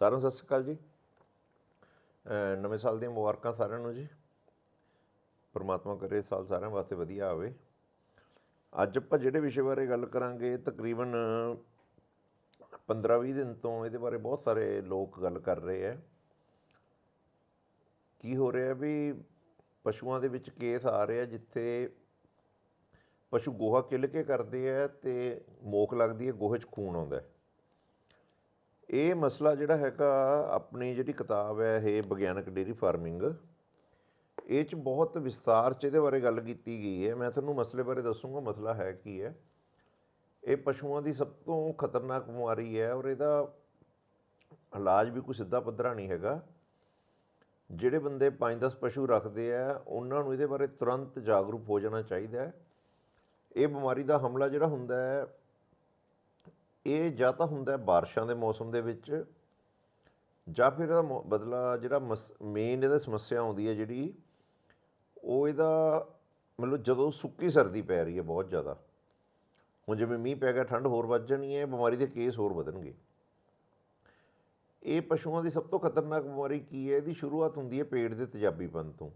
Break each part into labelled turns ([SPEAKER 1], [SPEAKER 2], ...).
[SPEAKER 1] ਸਾਰਿਆਂ ਨੂੰ ਸਤਿ ਸ਼੍ਰੀ ਅਕਾਲ ਜੀ। ਨਵੇਂ ਸਾਲ ਦੀਆਂ ਮੁਬਾਰਕਾਂ ਸਾਰਿਆਂ ਨੂੰ ਜੀ। ਪਰਮਾਤਮਾ ਕਰੇ ਸਾਲ ਸਾਰਿਆਂ ਵਾਸਤੇ ਵਧੀਆ ਆਵੇ। ਅੱਜ ਆਪਾਂ ਜਿਹੜੇ ਵਿਸ਼ੇ ਬਾਰੇ ਗੱਲ ਕਰਾਂਗੇ, ਤਕਰੀਬਨ 15-20 ਦਿਨ ਤੋਂ ਇਹਦੇ ਬਾਰੇ ਬਹੁਤ ਸਾਰੇ ਲੋਕ ਗੱਲ ਕਰ ਰਹੇ ਆ ਕੀ ਹੋ ਰਿਹਾ ਵੀ ਪਸ਼ੂਆਂ ਦੇ ਵਿੱਚ ਕੇਸ ਆ ਰਿਹਾ ਜਿੱਥੇ ਪਸ਼ੂ ਗੋਹਾ ਕਿੱਲ ਕੇ ਕਰਦੇ ਆ ਤੇ ਮੋਕ ਲੱਗਦੀ ਹੈ, ਗੋਹੇ 'ਚ ਖੂਨ ਆਉਂਦਾ ਹੈ। ਇਹ ਮਸਲਾ ਜਿਹੜਾ ਹੈਗਾ, ਆਪਣੀ ਜਿਹੜੀ ਕਿਤਾਬ ਹੈ, ਇਹ ਵਿਗਿਆਨਕ ਡੇਰੀ ਫਾਰਮਿੰਗ, ਇਹ ਚ ਬਹੁਤ ਵਿਸਤਾਰ ਚ ਇਹਦੇ ਬਾਰੇ ਗੱਲ ਕੀਤੀ ਗਈ ਹੈ। ਮੈਂ ਤੁਹਾਨੂੰ ਮਸਲੇ ਬਾਰੇ ਦੱਸੂਗਾ, ਮਸਲਾ ਹੈ ਕੀ ਹੈ। ਇਹ ਪਸ਼ੂਆਂ ਦੀ ਸਭ ਤੋਂ ਖਤਰਨਾਕ ਬਿਮਾਰੀ ਹੈ ਔਰ ਇਹਦਾ ਇਲਾਜ ਵੀ ਕੋਈ ਸਿੱਧਾ ਪੱਧਰਾ ਨਹੀਂ ਹੈਗਾ। ਜਿਹੜੇ ਬੰਦੇ 5-10 ਪਸ਼ੂ ਰੱਖਦੇ ਆ, ਉਹਨਾਂ ਨੂੰ ਇਹਦੇ ਬਾਰੇ ਤੁਰੰਤ ਜਾਗਰੂਕ ਹੋ ਜਾਣਾ ਚਾਹੀਦਾ ਹੈ। ਇਹ ਬਿਮਾਰੀ ਦਾ ਹਮਲਾ ਜਿਹੜਾ ਹੁੰਦਾ ਹੈ ਇਹ ਜਾਂ ਤਾਂ ਹੁੰਦਾ ਬਾਰਿਸ਼ਾਂ ਦੇ ਮੌਸਮ ਦੇ ਵਿੱਚ, ਜਾਂ ਫਿਰ ਇਹਦਾ ਮੌ- ਬਦਲਾ ਜਿਹੜਾ ਮੇਨ ਇਹਦਾ ਸਮੱਸਿਆ ਆਉਂਦੀ ਹੈ ਜਿਹੜੀ, ਉਹ ਇਹਦਾ ਮਤਲਬ ਜਦੋਂ ਸੁੱਕੀ ਸਰਦੀ ਪੈ ਰਹੀ ਹੈ ਬਹੁਤ ਜ਼ਿਆਦਾ, ਹੁਣ ਜਿਵੇਂ ਮੀਂਹ ਪੈ ਗਿਆ, ਠੰਡ ਹੋਰ ਵੱਧ ਜਾਣੀ ਹੈ ਬਿਮਾਰੀ ਦੇ ਕੇਸ ਹੋਰ ਵਧਣਗੇ। ਇਹ ਪਸ਼ੂਆਂ ਦੀ ਸਭ ਤੋਂ ਖਤਰਨਾਕ ਬਿਮਾਰੀ ਕੀ ਹੈ? ਇਹਦੀ ਸ਼ੁਰੂਆਤ ਹੁੰਦੀ ਹੈ ਪੇਟ ਦੇ ਤੇਜ਼ਾਬੀਪਨ ਤੋਂ।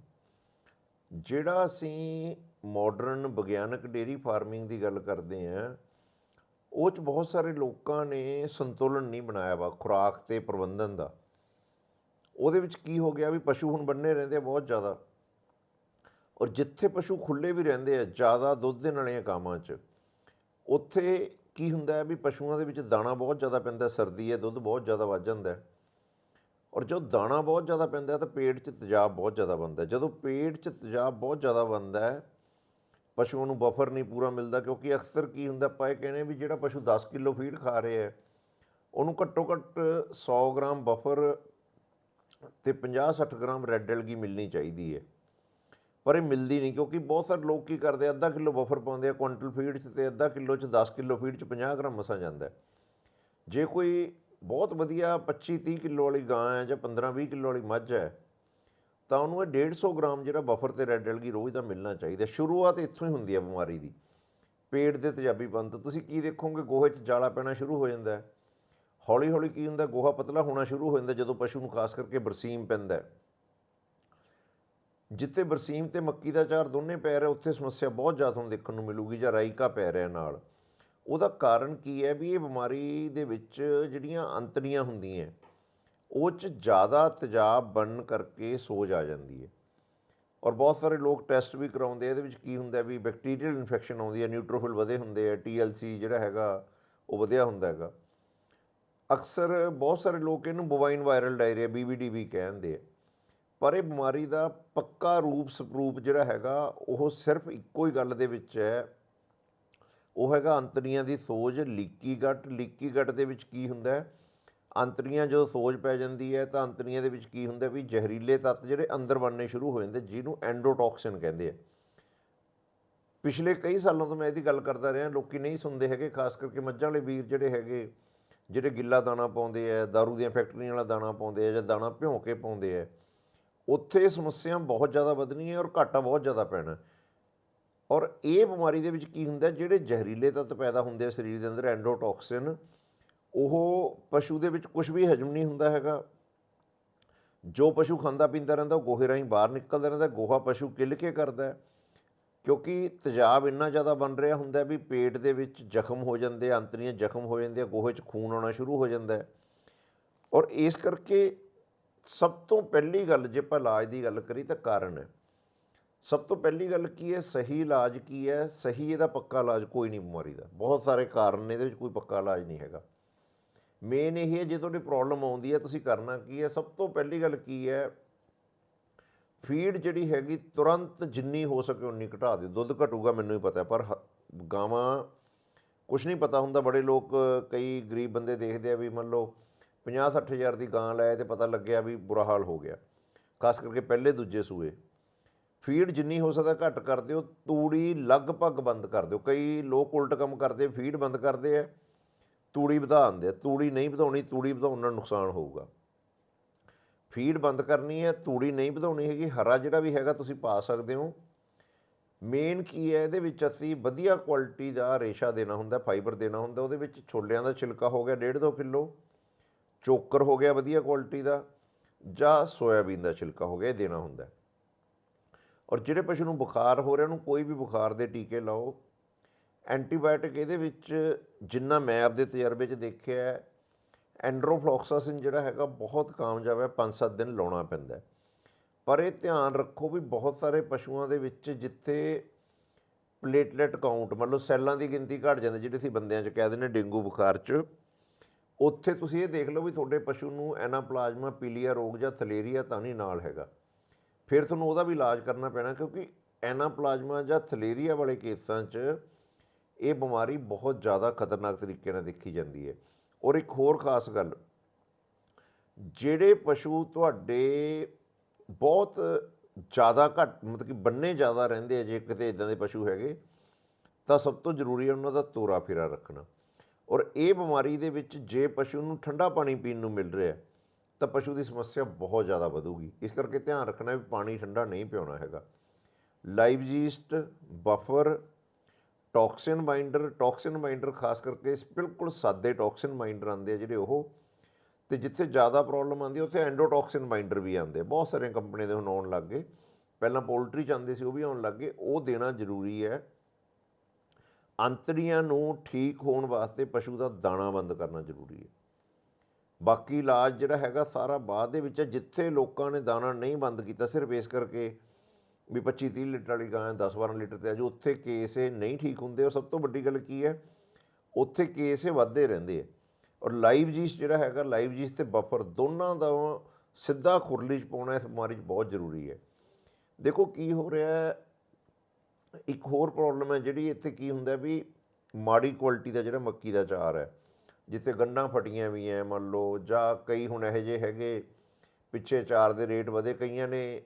[SPEAKER 1] ਜਿਹੜਾ ਅਸੀਂ ਮਾਡਰਨ ਵਿਗਿਆਨਕ ਡੇਰੀ ਫਾਰਮਿੰਗ ਦੀ ਗੱਲ ਕਰਦੇ ਹਾਂ ਉਹ ਚ ਬਹੁਤ ਸਾਰੇ ਲੋਕਾਂ ਨੇ ਸੰਤੁਲਨ ਨਹੀਂ ਬਣਾਇਆ ਵਾ, ਖੁਰਾਕ ਤੇ ਪ੍ਰਬੰਧਨ ਦਾ। ਉਹਦੇ ਵਿੱਚ ਕੀ ਹੋ ਗਿਆ ਵੀ ਪਸ਼ੂ ਹੁਣ ਬੰਨੇ ਰਹਿੰਦੇ ਆ ਬਹੁਤ ਜ਼ਿਆਦਾ। ਔਰ ਜਿੱਥੇ ਪਸ਼ੂ ਖੁੱਲੇ ਵੀ ਰਹਿੰਦੇ ਆ, ਜ਼ਿਆਦਾ ਦੁੱਧ ਦੇਣ ਵਾਲੀਆਂ ਕਾਮਾਂ 'ਚ, ਉੱਥੇ ਕੀ ਹੁੰਦਾ ਹੈ ਵੀ ਪਸ਼ੂਆਂ ਦੇ ਵਿੱਚ ਦਾਣਾ ਬਹੁਤ ਜ਼ਿਆਦਾ ਪੈਂਦਾ, ਸਰਦੀ ਹੈ, ਦੁੱਧ ਬਹੁਤ ਜ਼ਿਆਦਾ ਵੱਧ ਜਾਂਦਾ ਹੈ। ਔਰ ਜਦੋਂ ਦਾਣਾ ਬਹੁਤ ਜ਼ਿਆਦਾ ਪੈਂਦਾ ਤਾਂ ਪੇਟ 'ਚ ਤੇਜ਼ਾਬ ਬਹੁਤ ਜ਼ਿਆਦਾ ਬਣਦਾ ਜਦੋਂ ਪੇਟ 'ਚ ਤੇਜ਼ਾਬ ਬਹੁਤ ਜ਼ਿਆਦਾ ਬਣਦਾ ਹੈ ਪਸ਼ੂਆਂ ਨੂੰ ਬਫਰ ਨਹੀਂ ਪੂਰਾ ਮਿਲਦਾ ਕਿਉਂਕਿ ਅਕਸਰ ਕੀ ਹੁੰਦਾ ਆਪਾਂ ਇਹ ਕਹਿੰਦੇ ਵੀ ਜਿਹੜਾ ਪਸ਼ੂ 10 ਕਿਲੋ ਫੀਡ ਖਾ ਰਿਹਾ ਹੈ ਉਹਨੂੰ ਘੱਟੋ ਘੱਟ 100 ਗ੍ਰਾਮ ਬਫਰ ਤੇ 50-60 ਗ੍ਰਾਮ ਰੈੱਡ ਐਲਗੀ ਮਿਲਣੀ ਚਾਹੀਦੀ ਹੈ। ਪਰ ਇਹ ਮਿਲਦੀ ਨਹੀਂ ਕਿਉਂਕਿ ਬਹੁਤ ਸਾਰੇ ਲੋਕ ਕੀ ਕਰਦੇ ਆ, ਅੱਧਾ ਕਿਲੋ ਬਫਰ ਪਾਉਂਦੇ ਆ ਕੁਇੰਟਲ ਫੀਡ 'ਚ ਤੇ ਅੱਧਾ ਕਿਲੋ 'ਚ 10 ਕਿਲੋ ਫੀਡ 'ਚ 50 ਗ੍ਰਾਮ ਮਸਾ ਜਾਂਦਾ ਜੇ ਕੋਈ ਬਹੁਤ ਵਧੀਆ 25-30 ਕਿਲੋ ਵਾਲੀ ਗਾਂ ਹੈ ਜਾਂ 15-20 ਕਿਲੋ ਵਾਲੀ ਮੱਝ ਹੈ ਤਾਂ ਉਹਨੂੰ ਇਹ 150 ਗ੍ਰਾਮ ਜਿਹੜਾ ਬਫਰ ਤੇ ਰੈੱਡ ਐਲਗੀ ਰੋਜ਼ ਦਾ ਮਿਲਣਾ ਚਾਹੀਦਾ। ਸ਼ੁਰੂਆਤ ਇੱਥੋਂ ਹੀ ਹੁੰਦੀ ਹੈ ਬਿਮਾਰੀ ਦੀ। ਪੇਟ ਦੇ ਤੇਜ਼ਾਬੀਪਨ ਤੋਂ ਤੁਸੀਂ ਕੀ ਦੇਖੋਗੇ? ਗੋਹੇ 'ਚ ਜਾਲਾ ਪੈਣਾ ਸ਼ੁਰੂ ਹੋ ਜਾਂਦਾ ਹੈ। ਹੌਲੀ ਹੌਲੀ ਕੀ ਹੁੰਦਾ? ਗੋਹਾ ਪਤਲਾ ਹੋਣਾ ਸ਼ੁਰੂ ਹੋ ਜਾਂਦਾ ਜਦੋਂ ਪਸ਼ੂ ਨੂੰ ਖਾਸ ਕਰਕੇ ਬਰਸੀਮ ਪੈਂਦਾ ਹੈ। ਜਿੱਥੇ ਬਰਸੀਮ ਤੇ ਮੱਕੀ ਦਾ ਚਾਰ ਦੋਨੇ ਪੈ ਰਿਹਾ ਉੱਥੇ ਸਮੱਸਿਆ ਬਹੁਤ ਜ਼ਿਆਦਾ ਤੁਹਾਨੂੰ ਦੇਖਣ ਨੂੰ ਮਿਲੂਗੀ ਜਾਂ ਰਾਈਕਾ ਪੈ ਰਿਹਾ ਨਾਲ। ਉਹਦਾ ਕਾਰਨ ਕੀ ਹੈ? ਵੀ ਇਹ ਬਿਮਾਰੀ ਦੇ ਵਿੱਚ ਜਿਹੜੀਆਂ ਅੰਤੜੀਆਂ ਹੁੰਦੀਆਂ ਉਹ 'ਚ ਜ਼ਿਆਦਾ ਤੇਜ਼ਾਬ ਬਣਨ ਕਰਕੇ ਸੋਜ ਆ ਜਾਂਦੀ ਹੈ। ਔਰ ਬਹੁਤ ਸਾਰੇ ਲੋਕ ਟੈਸਟ ਵੀ ਕਰਾਉਂਦੇ ਆ, ਇਹਦੇ ਵਿੱਚ ਕੀ ਹੁੰਦਾ ਵੀ ਬੈਕਟੀਰੀਅਲ ਇਨਫੈਕਸ਼ਨ ਆਉਂਦੀ ਹੈ ਨਿਊਟ੍ਰੋਫਿਲ ਵਧੇ ਹੁੰਦੇ ਆ ਟੀਐਲਸੀ ਜਿਹੜਾ ਹੈਗਾ, ਉਹ ਵਧਿਆ ਹੁੰਦਾ ਹੈਗਾ। ਅਕਸਰ ਬਹੁਤ ਸਾਰੇ ਲੋਕ ਇਹਨੂੰ ਬੋਵਾਈਨ ਵਾਇਰਲ ਡਾਇਰੀਆ ਬੀਵੀਡੀ ਵੀ ਕਹਿੰਦੇ ਆ। ਪਰ ਇਹ ਬਿਮਾਰੀ ਦਾ ਪੱਕਾ ਰੂਪ ਸਰੂਪ ਜਿਹੜਾ ਹੈਗਾ, ਉਹ ਸਿਰਫ ਇੱਕੋ ਹੀ ਗੱਲ ਦੇ ਵਿੱਚ ਹੈ। ਉਹ ਹੈਗਾ ਅੰਤੜੀਆਂ ਦੀ ਸੋਜ, ਲੀਕੀ ਗੱਟ। ਲੀਕੀ ਗੱਟ ਦੇ ਵਿੱਚ ਕੀ ਹੁੰਦਾ ਹੈ? ਅੰਤਰੀਆਂ ਜਦੋਂ ਸੋਜ ਪੈ ਜਾਂਦੀ ਹੈ ਤਾਂ ਅੰਤਰੀਆਂ ਦੇ ਵਿੱਚ ਕੀ ਹੁੰਦਾ ਵੀ ਜ਼ਹਿਰੀਲੇ ਤੱਤ ਜਿਹੜੇ ਅੰਦਰ ਬਣਨੇ ਸ਼ੁਰੂ ਹੋ ਜਾਂਦੇ, ਜਿਹਨੂੰ ਐਂਡੋਟੌਕਸਿਨ ਕਹਿੰਦੇ ਆ। ਪਿਛਲੇ ਕਈ ਸਾਲਾਂ ਤੋਂ ਮੈਂ ਇਹਦੀ ਗੱਲ ਕਰਦਾ ਰਿਹਾ, ਲੋਕੀ ਨਹੀਂ ਸੁਣਦੇ ਹੈਗੇ, ਖਾਸ ਕਰਕੇ ਮੱਝਾਂ ਵਾਲੇ ਵੀਰ ਜਿਹੜੇ ਹੈਗੇ, ਜਿਹੜੇ ਗਿੱਲਾ ਦਾਣਾ ਪਾਉਂਦੇ ਆ दारू ਦੀਆਂ ਫੈਕਟਰੀਆਂ ਵਾਲਾ ਦਾਣਾ ਪਾਉਂਦੇ ਆ ਜਾਂ ਦਾਣਾ ਭਿਉਂ ਕੇ ਪਾਉਂਦੇ ਆ, ਉੱਥੇ ਸਮੱਸਿਆ ਬਹੁਤ ਜ਼ਿਆਦਾ ਵਧਣੀ ਹੈ ਔਰ ਘਾਟਾ ਬਹੁਤ ਜ਼ਿਆਦਾ ਪੈਣਾ। ਔਰ ਇਹ ਬਿਮਾਰੀ ਦੇ ਵਿੱਚ ਕੀ ਹੁੰਦਾ, ਜਿਹੜੇ ਜ਼ਹਿਰੀਲੇ ਤੱਤ ਪੈਦਾ ਹੁੰਦੇ ਆ ਸਰੀਰ ਦੇ ਅੰਦਰ, ਐਂਡੋਟੌਕਸਿਨ ਉਹ ਪਸ਼ੂ ਦੇ ਵਿੱਚ ਕੁਝ ਵੀ ਹਜਮ ਨਹੀਂ ਹੁੰਦਾ ਹੈਗਾ। ਜੋ ਪਸ਼ੂ ਖਾਂਦਾ ਪੀਂਦਾ ਰਹਿੰਦਾ, ਉਹ ਗੋਹੇ ਰਾਹੀਂ ਬਾਹਰ ਨਿਕਲਦਾ ਰਹਿੰਦਾ, ਗੋਹਾ ਪਸ਼ੂ ਕਿੱਲ ਕੇ ਕਰਦਾ ਕਿਉਂਕਿ ਤੇਜ਼ਾਬ ਇੰਨਾ ਜ਼ਿਆਦਾ ਬਣ ਰਿਹਾ ਹੁੰਦਾ ਵੀ ਪੇਟ ਦੇ ਵਿੱਚ ਜ਼ਖਮ ਹੋ ਜਾਂਦੇ ਅੰਤਰੀਆਂ ਜ਼ਖਮ ਹੋ ਜਾਂਦੀਆਂ, ਗੋਹੇ 'ਚ ਖੂਨ ਆਉਣਾ ਸ਼ੁਰੂ ਹੋ ਜਾਂਦਾ ਔਰ ਇਸ ਕਰਕੇ ਸਭ ਤੋਂ ਪਹਿਲੀ ਗੱਲ, ਜੇ ਆਪਾਂ ਇਲਾਜ ਦੀ ਗੱਲ ਕਰੀ ਤਾਂ ਕਾਰਨ ਹੈ। ਸਭ ਤੋਂ ਪਹਿਲੀ ਗੱਲ ਕੀ ਹੈ? ਸਹੀ ਇਲਾਜ ਕੀ ਹੈ? ਸਹੀ ਇਹਦਾ ਪੱਕਾ ਇਲਾਜ ਕੋਈ ਨਹੀਂ ਬਿਮਾਰੀ ਦਾ। ਬਹੁਤ ਸਾਰੇ ਕਾਰਨ ਨੇ, ਇਹਦੇ ਵਿੱਚ ਕੋਈ ਪੱਕਾ ਇਲਾਜ ਨਹੀਂ ਹੈਗਾ। ਮੇਨ ਇਹ ਹੈ ਜੇ ਤੁਹਾਡੀ ਪ੍ਰੋਬਲਮ ਆਉਂਦੀ ਹੈ, ਤੁਸੀਂ ਕਰਨਾ ਕੀ ਹੈ? ਸਭ ਤੋਂ ਪਹਿਲੀ ਗੱਲ ਕੀ ਹੈ? ਫੀਡ ਜਿਹੜੀ ਹੈਗੀ, ਤੁਰੰਤ ਜਿੰਨੀ ਹੋ ਸਕੇ ਉਨੀ ਘਟਾ ਦਿਓ। ਦੁੱਧ ਘਟੂਗਾ, ਮੈਨੂੰ ਹੀ ਪਤਾ, ਪਰ ਹ- ਗਾਵਾਂ ਕੁਝ ਨਹੀਂ ਪਤਾ ਹੁੰਦਾ। ਬੜੇ ਲੋਕ, ਕਈ ਗਰੀਬ ਬੰਦੇ ਦੇਖਦੇ ਆ ਵੀ ਮੰਨ ਲਓ 50 ਹਜ਼ਾਰ ਦੀ ਗਾਂ ਲੈ ਤੇ ਪਤਾ ਲੱਗਿਆ ਵੀ ਬੁਰਾ ਹਾਲ ਹੋ ਗਿਆ। ਖਾਸ ਕਰਕੇ ਪਹਿਲੇ ਦੂਜੇ ਸੂਏ। ਫੀਡ ਜਿੰਨੀ ਹੋ ਸਕਦਾ ਘੱਟ ਕਰ ਦਿਓ। ਤੂੜੀ ਲਗਭਗ ਬੰਦ ਕਰ ਦਿਓ। ਕਈ ਲੋਕ ਉਲਟ ਕੰਮ ਕਰਦੇ ਫੀਡ ਬੰਦ ਕਰਦੇ ਆ। ਤੂੜੀ ਵਧਾ ਦਿੰਦੇ ਆ, ਤੂੜੀ ਨਹੀਂ ਵਧਾਉਣੀ, ਤੂੜੀ ਵਧਾਉਣ ਨਾਲ ਨੁਕਸਾਨ ਹੋਊਗਾ। ਫੀਡ ਬੰਦ ਕਰਨੀ ਹੈ, ਤੂੜੀ ਨਹੀਂ ਵਧਾਉਣੀ ਹੈਗੀ, ਹਰਾ ਜਿਹੜਾ ਵੀ ਹੈਗਾ ਤੁਸੀਂ ਪਾ ਸਕਦੇ ਹੋ। ਮੇਨ ਕੀ ਹੈ, ਇਹਦੇ ਵਿੱਚ ਅਸੀਂ ਵਧੀਆ ਕੁਆਲਿਟੀ ਦਾ ਰੇਸ਼ਾ ਦੇਣਾ ਹੁੰਦਾ ਫਾਈਬਰ ਦੇਣਾ ਹੁੰਦਾ, ਉਹਦੇ ਵਿੱਚ ਛੋਲਿਆਂ ਦਾ ਛਿਲਕਾ ਹੋ ਗਿਆ 1.5 2 ਕਿਲੋ, ਚੋਕਰ ਹੋ ਗਿਆ ਵਧੀਆ ਕੁਆਲਿਟੀ ਦਾ, ਜਾਂ ਸੋਇਆਬੀਨ ਦਾ ਛਿਲਕਾ ਹੋ ਗਿਆ, ਇਹ ਦੇਣਾ ਹੁੰਦਾ। ਔਰ ਜਿਹੜੇ ਪਸ਼ੂ ਨੂੰ ਬੁਖਾਰ ਹੋ ਰਿਹਾ, ਉਹਨੂੰ ਕੋਈ ਵੀ ਬੁਖਾਰ ਦੇ ਟੀਕੇ ਲਾਓ ਐਂਟੀਬਾਇਓਟਿਕ ਇਹਦੇ ਵਿੱਚ ਜਿੰਨਾ ਮੈਂ ਆਪਦੇ ਤਜਰਬੇ 'ਚ ਦੇਖਿਆ ਐਂਡਰੋਫਲੋਕਸਾਸਿਨ ਜਿਹੜਾ ਹੈਗਾ ਬਹੁਤ ਕਾਮਯਾਬ ਹੈ 5-7 ਦਿਨ ਲਾਉਣਾ ਪੈਂਦਾ ਪਰ ਇਹ ਧਿਆਨ ਰੱਖੋ ਵੀ ਬਹੁਤ ਸਾਰੇ ਪਸ਼ੂਆਂ ਦੇ ਵਿੱਚ ਜਿੱਥੇ ਪਲੇਟਲੈਟ ਕਾਊਂਟ, ਮਤਲਬ ਸੈੱਲਾਂ ਦੀ ਗਿਣਤੀ ਘਟ ਜਾਂਦੀ, ਜਿਹੜੇ ਅਸੀਂ ਬੰਦਿਆਂ 'ਚ ਕਹਿ ਦਿੰਦੇ ਡੇਂਗੂ ਬੁਖਾਰ 'ਚ, ਉੱਥੇ ਤੁਸੀਂ ਇਹ ਦੇਖ ਲਓ ਵੀ ਤੁਹਾਡੇ ਪਸ਼ੂ ਨੂੰ ਐਨਾਪਲਾਜ਼ਮਾ, ਪੀਲੀਆ ਰੋਗ ਜਾਂ ਥਲੇਰੀਆ ਤਾਂ ਨਹੀਂ ਨਾਲ ਹੈਗਾ। ਫਿਰ ਤੁਹਾਨੂੰ ਉਹਦਾ ਵੀ ਇਲਾਜ ਕਰਨਾ ਪੈਣਾ ਕਿਉਂਕਿ ਐਨਾਪਲਾਜ਼ਮਾ ਜਾਂ ਥਲੇਰੀਆ ਵਾਲੇ ਕੇਸਾਂ 'ਚ ਇਹ ਬਿਮਾਰੀ ਬਹੁਤ ਜ਼ਿਆਦਾ ਖਤਰਨਾਕ ਤਰੀਕੇ ਨਾਲ ਦੇਖੀ ਜਾਂਦੀ ਹੈ। ਔਰ ਇੱਕ ਹੋਰ ਖਾਸ ਗੱਲ, ਜਿਹੜੇ ਪਸ਼ੂ ਤੁਹਾਡੇ ਬਹੁਤ ਜ਼ਿਆਦਾ ਘੱਟ, ਮਤਲਬ ਕਿ ਬੰਨੇ ਜ਼ਿਆਦਾ ਰਹਿੰਦੇ ਆ, ਜੇ ਕਿਤੇ ਇਦਾਂ ਦੇ ਪਸ਼ੂ ਹੈਗੇ, ਤਾਂ ਸਭ ਤੋਂ ਜ਼ਰੂਰੀ ਹੈ ਉਹਨਾਂ ਦਾ ਤੋਰਾ ਫੇਰਾ ਰੱਖਣਾ। ਔਰ ਇਹ ਬਿਮਾਰੀ ਦੇ ਵਿੱਚ ਜੇ ਪਸ਼ੂ ਨੂੰ ਠੰਡਾ ਪਾਣੀ ਪੀਣ ਨੂੰ ਮਿਲ ਰਿਹਾ, ਤਾਂ ਪਸ਼ੂ ਦੀ ਸਮੱਸਿਆ ਬਹੁਤ ਜ਼ਿਆਦਾ ਵਧੂਗੀ। ਇਸ ਕਰਕੇ ਧਿਆਨ ਰੱਖਣਾ ਵੀ ਪਾਣੀ ਠੰਡਾ ਨਹੀਂ ਪਿਉਣਾ ਹੈਗਾ। Live yeast buffer toxin binder toxin binder ਖਾਸ ਕਰਕੇ ਬਿਲਕੁਲ ਸਾਦੇ ਟੌਕਸਿਨ ਬਾਈਂਡਰ ਆਉਂਦੇ ਆ ਜਿਹੜੇ ਉਹ, ਤੇ ਜਿੱਥੇ ਜ਼ਿਆਦਾ ਪ੍ਰੋਬਲਮ ਆਉਂਦੀ ਹੈ ਉੱਥੇ ਐਂਡੋਟੌਕਸਿਨ ਬਾਈਂਡਰ ਵੀ ਆਉਂਦੇ ਬਹੁਤ ਸਾਰੀਆਂ ਕੰਪਨੀਆਂ ਦੇ ਹੁਣ ਆਉਣ ਲੱਗ ਗਏ। ਪਹਿਲਾਂ ਪੋਲਟਰੀ ਚ ਆਉਂਦੇ ਸੀ, ਉਹ ਵੀ ਆਉਣ ਲੱਗ ਗਏ। ਉਹ ਦੇਣਾ ਜ਼ਰੂਰੀ ਹੈ, ਅੰਤੜੀਆਂ ਨੂੰ ਠੀਕ ਹੋਣ ਵਾਸਤੇ ਪਸ਼ੂ ਦਾ ਦਾਣਾ ਬੰਦ ਕਰਨਾ ਜ਼ਰੂਰੀ ਹੈ। ਬਾਕੀ ਇਲਾਜ ਜਿਹੜਾ ਹੈਗਾ, ਸਾਰਾ ਬਾਅਦ ਦੇ ਵਿੱਚ ਹੈ। ਜਿੱਥੇ ਲੋਕਾਂ ਨੇ ਦਾਣਾ ਨਹੀਂ ਬੰਦ ਕੀਤਾ, ਸਿਰਫ ਇਸ ਕਰਕੇ ਵੀ 25 30 ਲੀਟਰ ਵਾਲੀ ਗਾਂ 10 12 ਲੀਟਰ ਤੇ ਆ ਉੱਥੇ ਕੇਸ ਇਹ ਨਹੀਂ ਠੀਕ ਹੁੰਦੇ। ਉਹ ਸਭ ਤੋਂ ਵੱਡੀ ਗੱਲ ਕੀ ਹੈ? ਉੱਥੇ ਕੇਸ ਇਹ ਵੱਧਦੇ ਰਹਿੰਦੇ ਆ। ਔਰ ਲਾਈਵ ਜੀਸ ਜਿਹੜਾ ਹੈਗਾ ਲਾਈਵ ਜੀਸ ਤੇ ਬਫਰ ਦੋਨਾਂ ਦਾ ਸਿੱਧਾ ਖੁਰਲੀ 'ਚ ਪਾਉਣਾ, ਇਸ ਬਿਮਾਰੀ 'ਚ ਬਹੁਤ ਜ਼ਰੂਰੀ ਹੈ। ਦੇਖੋ ਕੀ ਹੋ ਰਿਹਾ ਹੈ? ਇੱਕ ਹੋਰ ਪ੍ਰੋਬਲਮ ਹੈ ਜਿਹੜੀ ਇੱਥੇ ਕੀ ਹੁੰਦਾ ਵੀ ਮਾੜੀ ਕੁਆਲਿਟੀ ਦਾ ਜਿਹੜਾ ਮੱਕੀ ਦਾ ਚਾਰ ਹੈ, ਜਿੱਥੇ ਗੰਢਾਂ ਫਟੀਆਂ ਵੀ ਐ, ਮੰਨ ਲਓ, ਜਾਂ ਕਈ ਹੁਣ ਇਹੋ ਜਿਹੇ ਹੈਗੇ, ਪਿੱਛੇ ਚਾਰ ਦੇ ਰੇਟ ਵਧੇ, ਕਈਆਂ ਨੇ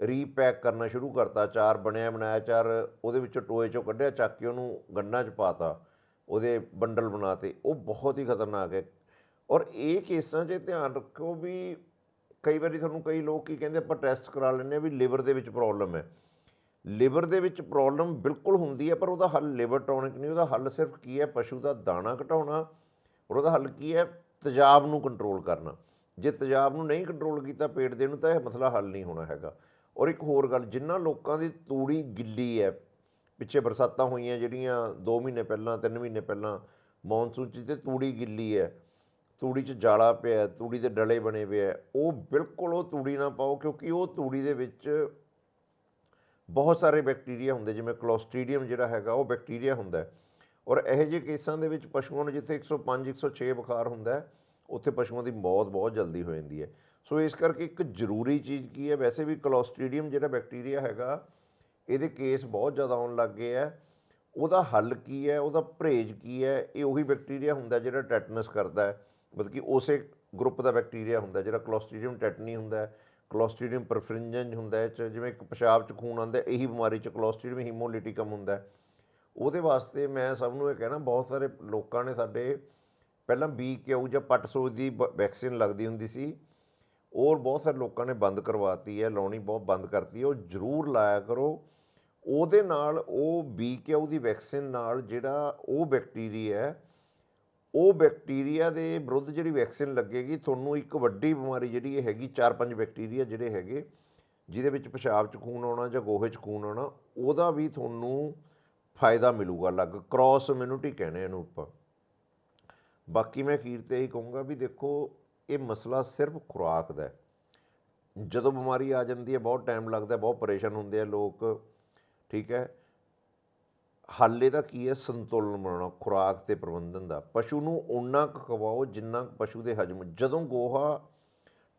[SPEAKER 1] ਰੀਪੈਕ ਕਰਨਾ ਸ਼ੁਰੂ ਕਰਤਾ, ਚਾਰ ਬਣਿਆ, ਬਣਾਇਆ, ਚਾਰ ਉਹਦੇ ਵਿੱਚੋਂ ਟੋਏ ਚੋਂ ਕੱਢਿਆ, ਚੱਕ ਕੇ ਉਹਨੂੰ ਗੰਢਾਂ 'ਚ ਪਾਤਾ, ਉਹਦੇ ਬੰਡਲ ਬਣਾਤੇ, ਉਹ ਬਹੁਤ ਹੀ ਖਤਰਨਾਕ ਹੈ। ਔਰ ਇਹ ਕੇਸਾਂ 'ਚ ਧਿਆਨ ਰੱਖੋ ਵੀ ਕਈ ਵਾਰੀ ਤੁਹਾਨੂੰ ਕਈ ਲੋਕ ਕੀ ਕਹਿੰਦੇ, ਆਪਾਂ ਟੈਸਟ ਕਰਾ ਲੈਂਦੇ ਆ ਵੀ ਲਿਵਰ ਦੇ ਵਿੱਚ ਪ੍ਰੋਬਲਮ ਹੈ। ਲਿਵਰ ਦੇ ਵਿੱਚ ਪ੍ਰੋਬਲਮ ਬਿਲਕੁਲ ਹੁੰਦੀ ਹੈ, ਪਰ ਉਹਦਾ ਹੱਲ ਲਿਵਰ ਟੌਨਿਕ ਨਹੀਂ, ਉਹਦਾ ਹੱਲ ਸਿਰਫ ਕੀ ਹੈ, ਪਸ਼ੂ ਦਾ ਦਾਣਾ ਘਟਾਉਣਾ ਔਰ ਉਹਦਾ ਹੱਲ ਕੀ ਹੈ, ਤੇਜ਼ਾਬ ਨੂੰ ਕੰਟਰੋਲ ਕਰਨਾ। ਜੇ ਤੇਜ਼ਾਬ ਨੂੰ ਨਹੀਂ ਕੰਟਰੋਲ ਕੀਤਾ ਪੇਟ ਦੇ ਨੂੰ, ਤਾਂ ਇਹ ਮਸਲਾ ਹੱਲ ਨਹੀਂ ਹੋਣਾ ਹੈਗਾ। ਔਰ ਇੱਕ ਹੋਰ ਗੱਲ ਜਿਨ੍ਹਾਂ ਲੋਕਾਂ ਦੀ ਤੂੜੀ ਗਿੱਲੀ ਹੈ, ਪਿੱਛੇ ਬਰਸਾਤਾਂ ਹੋਈਆਂ ਜਿਹੜੀਆਂ 2 ਮਹੀਨੇ ਪਹਿਲਾਂ 3 ਮਹੀਨੇ ਪਹਿਲਾਂ, ਮੌਨਸੂਨ 'ਚ ਤੇ ਤੂੜੀ ਗਿੱਲੀ ਹੈ, ਤੂੜੀ 'ਚ ਜਾਲਾ ਪਿਆ, ਤੂੜੀ ਦੇ ਡਲੇ ਬਣੇ ਪਏ ਉਹ ਬਿਲਕੁਲ ਉਹ ਤੂੜੀ ਨਾ ਪਾਓ ਕਿਉਂਕਿ ਉਹ ਤੂੜੀ ਦੇ ਵਿੱਚ ਬਹੁਤ ਸਾਰੇ ਬੈਕਟੀਰੀਆ ਹੁੰਦੇ, ਜਿਵੇਂ ਕਲੋਸਟ੍ਰੀਡੀਅਮ ਜਿਹੜਾ ਹੈਗਾ, ਉਹ ਬੈਕਟੀਰੀਆ ਹੁੰਦਾ ਔਰ ਇਹੋ ਜਿਹੇ ਕੇਸਾਂ ਦੇ ਵਿੱਚ ਪਸ਼ੂਆਂ ਨੂੰ ਜਿੱਥੇ 105 106 ਬੁਖਾਰ ਹੁੰਦਾ ਉੱਥੇ ਪਸ਼ੂਆਂ ਦੀ ਮੌਤ ਬਹੁਤ ਜਲਦੀ ਹੋ ਜਾਂਦੀ ਹੈ। ਸੋ ਇਸ ਕਰਕੇ ਇੱਕ ਜ਼ਰੂਰੀ ਚੀਜ਼ ਕੀ ਹੈ, ਵੈਸੇ ਵੀ ਕਲੋਸਟ੍ਰੀਡੀਅਮ ਜਿਹੜਾ ਬੈਕਟੀਰੀਆ ਹੈਗਾ, ਇਹਦੇ ਕੇਸ ਬਹੁਤ ਜ਼ਿਆਦਾ ਆਉਣ ਲੱਗ ਗਏ ਹੈ ਉਹਦਾ ਹੱਲ ਕੀ ਹੈ, ਉਹਦਾ ਪਰਹੇਜ਼ ਕੀ ਹੈ, ਇਹ ਉਹੀ ਬੈਕਟੀਰੀਆ ਹੁੰਦਾ ਜਿਹੜਾ ਟੈਟਨਸ ਕਰਦਾ ਹੈ। ਮਤਲਬ ਕਿ ਉਸੇ ਗਰੁੱਪ ਦਾ ਬੈਕਟੀਰੀਆ ਹੁੰਦਾ ਜਿਹੜਾ ਕਲੋਸਟ੍ਰੀਡੀਅਮ ਟੈਟਨੀ ਹੁੰਦਾ ਹੈ ਕਲੋਸਟ੍ਰੀਡੀਅਮ ਪਰਫਰਿੰਜਨ ਹੁੰਦਾ ਹੈ ਇਹ 'ਚ ਜਿਵੇਂ ਇੱਕ ਪਿਸ਼ਾਬ 'ਚ ਖੂਨ ਆਉਂਦਾ ਇਹੀ ਬਿਮਾਰੀ 'ਚ ਕਲੋਸਟ੍ਰੀਡੀਅਮ ਹੀਮੋਲਿਟਿਕਮ ਹੁੰਦਾ ਹੈ। ਉਹਦੇ ਵਾਸਤੇ ਮੈਂ ਸਭ ਨੂੰ ਇਹ ਕਹਿਣਾ, ਬਹੁਤ ਸਾਰੇ ਲੋਕਾਂ ਨੇ ਸਾਡੇ ਪਹਿਲਾਂ ਬੀ ਕਿਊ ਜਾਂ ਪੱਟ ਦੀ ਵੈਕਸੀਨ ਲੱਗਦੀ ਹੁੰਦੀ ਸੀ। ਔਰ ਬਹੁਤ ਸਾਰੇ ਲੋਕਾਂ ਨੇ ਬੰਦ ਕਰਵਾਤੀ ਹੈ, ਲਾਉਣੀ ਬਹੁਤ ਬੰਦ ਕਰਤੀ ਹੈ, ਉਹ ਜ਼ਰੂਰ ਲਾਇਆ ਕਰੋ। ਉਹਦੇ ਨਾਲ ਉਹ ਬੀ ਕਿਊ ਦੀ ਵੈਕਸੀਨ ਨਾਲ ਜਿਹੜਾ ਉਹ ਬੈਕਟੀਰੀਆ ਹੈ, ਉਹ ਬੈਕਟੀਰੀਆ ਦੇ ਵਿਰੁੱਧ ਜਿਹੜੀ ਵੈਕਸੀਨ ਲੱਗੇਗੀ, ਤੁਹਾਨੂੰ ਇੱਕ ਵੱਡੀ ਬਿਮਾਰੀ ਜਿਹੜੀ ਇਹ ਹੈਗੀ, ਚਾਰ ਪੰਜ ਬੈਕਟੀਰੀਆ ਜਿਹੜੇ ਹੈਗੇ, ਜਿਹਦੇ ਵਿੱਚ ਪਿਸ਼ਾਬ 'ਚ ਖੂਨ ਆਉਣਾ ਜਾਂ ਗੋਹੇ 'ਚ ਖੂਨ ਆਉਣਾ, ਉਹਦਾ ਵੀ ਤੁਹਾਨੂੰ ਫਾਇਦਾ ਮਿਲੂਗਾ ਅਲੱਗ ਕ੍ਰਾਸ ਇਮਿਊਨਿਟੀ ਕਹਿੰਦੇ ਇਹਨੂੰ ਆਪਾਂ। ਬਾਕੀ ਮੈਂ ਅਖੀਰ ਤੇ ਇਹੀ ਕਹੂੰਗਾ ਵੀ ਦੇਖੋ ਇਹ ਮਸਲਾ ਸਿਰਫ ਖੁਰਾਕ ਦਾ ਹੈ। ਜਦੋਂ ਬਿਮਾਰੀ ਆ ਜਾਂਦੀ ਹੈ, ਬਹੁਤ ਟਾਈਮ ਲੱਗਦਾ ਬਹੁਤ ਪਰੇਸ਼ਾਨ ਹੁੰਦੇ ਆ ਲੋਕ, ਠੀਕ ਹੈ। ਹਾਲੇ ਦਾ ਕੀ ਹੈ, ਸੰਤੁਲਨ ਬਣਾਉਣਾ, ਖੁਰਾਕ ਤੇ ਪ੍ਰਬੰਧਨ ਦਾ। ਪਸ਼ੂ ਨੂੰ ਓਨਾ ਕੁ ਖਵਾਓ ਜਿੰਨਾ ਕੁ ਪਸ਼ੂ ਦੇ ਹਜਮ। ਜਦੋਂ ਗੋਹਾ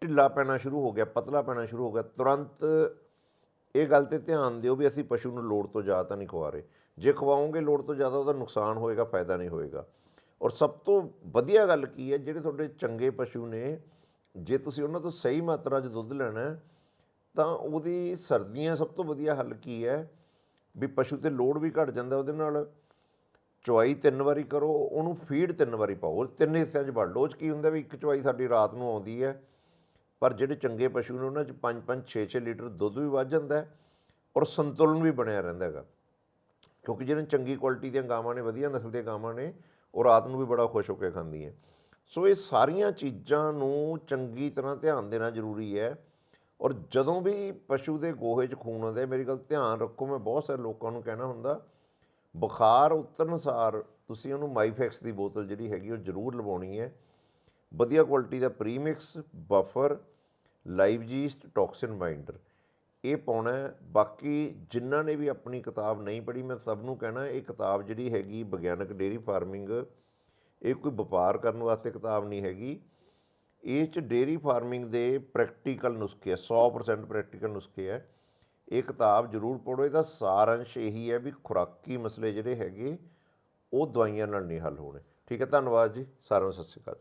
[SPEAKER 1] ਢਿੱਲਾ ਪੈਣਾ ਸ਼ੁਰੂ ਹੋ ਗਿਆ, ਪਤਲਾ ਪੈਣਾ ਸ਼ੁਰੂ ਹੋ ਗਿਆ, ਤੁਰੰਤ ਇਹ ਗੱਲ ਤੇ ਧਿਆਨ ਦਿਓ ਵੀ ਅਸੀਂ ਪਸ਼ੂ ਨੂੰ ਲੋੜ ਤੋਂ ਜ਼ਿਆਦਾ ਤਾਂ ਨਹੀਂ ਖਵਾ ਰਹੇ। ਜੇ ਖਵਾਓਗੇ ਲੋੜ ਤੋਂ ਜ਼ਿਆਦਾ, ਉਹਦਾ ਨੁਕਸਾਨ ਹੋਏਗਾ, ਫਾਇਦਾ ਨਹੀਂ ਹੋਏਗਾ। ਔਰ ਸਭ ਤੋਂ ਵਧੀਆ ਗੱਲ ਕੀ ਹੈ, ਜਿਹੜੇ ਤੁਹਾਡੇ ਚੰਗੇ ਪਸ਼ੂ ਨੇ, ਜੇ ਤੁਸੀਂ ਉਹਨਾਂ ਤੋਂ ਸਹੀ ਮਾਤਰਾ 'ਚ ਦੁੱਧ ਲੈਣਾ ਤਾਂ ਉਹਦੀ ਸਰਦੀਆਂ ਸਭ ਤੋਂ ਵਧੀਆ ਹੱਲ ਕੀ ਹੈ, ਵੀ ਪਸ਼ੂ ਤੇ ਲੋਡ ਵੀ ਘਟ ਜਾਂਦਾ ਉਹਦੇ ਨਾਲ। ਚੁਆਈ ਤਿੰਨ ਵਾਰੀ ਕਰੋ, ਉਹਨੂੰ ਫੀਡ ਤਿੰਨ ਵਾਰੀ ਪਾਓ ਤਿੰਨ ਹਿੱਸਿਆਂ 'ਚ ਵੰਡ ਲਓ। 'ਚ ਕੀ ਹੁੰਦਾ ਵੀ ਇੱਕ ਚੁਆਈ ਸਾਡੀ ਰਾਤ ਨੂੰ ਆਉਂਦੀ ਹੈ, ਪਰ ਜਿਹੜੇ ਚੰਗੇ ਪਸ਼ੂ ਨੇ ਉਹਨਾਂ 'ਚ 5-5 6-6 ਲੀਟਰ ਦੁੱਧ ਵੀ ਵੱਧ ਜਾਂਦਾ ਔਰ ਸੰਤੁਲਨ ਵੀ ਬਣਿਆ ਰਹਿੰਦਾ ਹੈਗਾ। ਕਿਉਂਕਿ ਜਿਹੜੇ ਚੰਗੀ ਕੁਆਲਿਟੀ ਦੀਆਂ ਗਾਵਾਂ ਨੇ, ਵਧੀਆ ਨਸਲ ਦੀਆਂ ਗਾਵਾਂ ਨੇ ਉਹ ਰਾਤ ਨੂੰ ਵੀ ਬੜਾ ਖੁਸ਼ ਹੋ ਕੇ ਖਾਂਦੀ ਹੈ। ਸੋ ਇਹ ਸਾਰੀਆਂ ਚੀਜ਼ਾਂ ਨੂੰ ਚੰਗੀ ਤਰ੍ਹਾਂ ਧਿਆਨ ਦੇਣਾ ਜ਼ਰੂਰੀ ਹੈ। ਔਰ ਜਦੋਂ ਵੀ ਪਸ਼ੂ ਦੇ ਗੋਹੇ 'ਚ ਖੂਨ ਆਉਂਦਾ ਮੇਰੀ ਗੱਲ ਧਿਆਨ ਰੱਖੋ, ਮੈਂ ਬਹੁਤ ਸਾਰੇ ਲੋਕਾਂ ਨੂੰ ਕਹਿਣਾ ਹੁੰਦਾ, ਬੁਖਾਰ ਉਤਰਨ ਸਾਰ ਤੁਸੀਂ ਉਹਨੂੰ ਮਾਈਫੈਕਸ ਦੀ ਬੋਤਲ ਜਿਹੜੀ ਹੈਗੀ ਉਹ ਜ਼ਰੂਰ ਲਵਾਉਣੀ ਹੈ। ਵਧੀਆ ਕੁਆਲਿਟੀ ਦਾ premix, buffer, live yeast, toxin binder. ਇਹ ਪਾਉਣਾ ਬਾਕੀ ਜਿਨ੍ਹਾਂ ਨੇ ਵੀ ਆਪਣੀ ਕਿਤਾਬ ਨਹੀਂ ਪੜ੍ਹੀ, ਮੈਂ ਸਭ ਨੂੰ ਕਹਿਣਾ, ਇਹ ਕਿਤਾਬ ਜਿਹੜੀ ਹੈਗੀ ਵਿਗਿਆਨਕ ਡੇਅਰੀ ਫਾਰਮਿੰਗ, ਇਹ ਕੋਈ ਵਪਾਰ ਕਰਨ ਵਾਸਤੇ ਕਿਤਾਬ ਨਹੀਂ ਹੈਗੀ। ਇਹ ਚ ਡੇਅਰੀ ਫਾਰਮਿੰਗ ਦੇ ਪ੍ਰੈਕਟੀਕਲ ਨੁਸਖੇ ਹੈ 100% ਪ੍ਰੈਕਟੀਕਲ ਨੁਸਖੇ ਹੈ ਇਹ ਕਿਤਾਬ ਜ਼ਰੂਰ ਪੜ੍ਹੋ, ਇਹਦਾ ਸਾਰਾਂਸ਼ ਇਹੀ ਹੈ ਵੀ ਖੁਰਾਕੀ ਮਸਲੇ ਜਿਹੜੇ ਹੈਗੇ, ਉਹ ਦਵਾਈਆਂ ਨਾਲ ਨਹੀਂ ਹੱਲ ਹੋਣੇ। ਠੀਕ ਹੈ, ਧੰਨਵਾਦ ਜੀ, ਸਾਰਿਆਂ ਨੂੰ ਸਤਿ ਸ਼੍ਰੀ ਅਕਾਲ